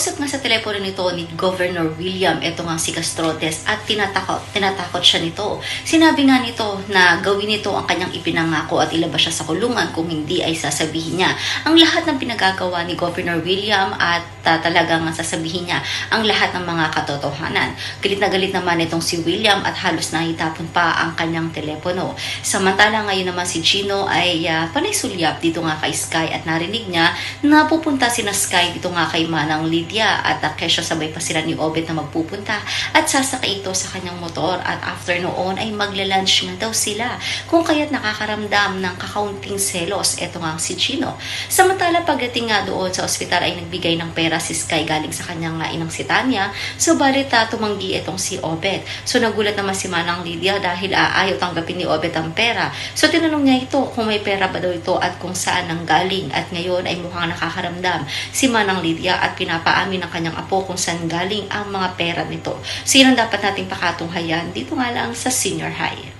Kausap nga sa telepono nito ni Governor William, ito nga si Castrotes, at tinatakot, tinatakot siya nito. Sinabi nga nito na gawin nito ang kanyang ipinangako at ilabas siya sa kulungan kung hindi ay sasabihin niya ang lahat ng pinagagawa ni Governor William at uh, talagang sasabihin niya ang lahat ng mga katotohanan. Galit na galit naman itong si William at halos nahitapon pa ang kanyang telepono. Samantala ngayon naman si Gino ay uh, panay sulyap dito nga kay Sky at narinig niya na pupunta si na Sky dito nga kay Manang Lydia at uh, kesyo sabay pa sila ni Obet na magpupunta at sasakay ito sa kanyang motor at after noon ay magla-lunch nga daw sila kung kaya't nakakaramdam ng kakaunting selos eto nga si Gino. Samantala pagdating nga doon sa ospital ay nagbigay ng pera si Sky galing sa kanyang nga inang si Tanya so balit uh, tumanggi itong si Obet. So nagulat naman si Manang Lydia dahil uh, ayaw tanggapin ni Obet ang pera. So tinanong niya ito kung may pera ba daw ito at kung saan nang galing at ngayon ay mukhang nakakaramdam si Manang Lydia at pinapaamin ng kanyang apo kung saan galing ang mga pera nito. Ang dapat nating pakatunghayan dito nga lang sa senior high.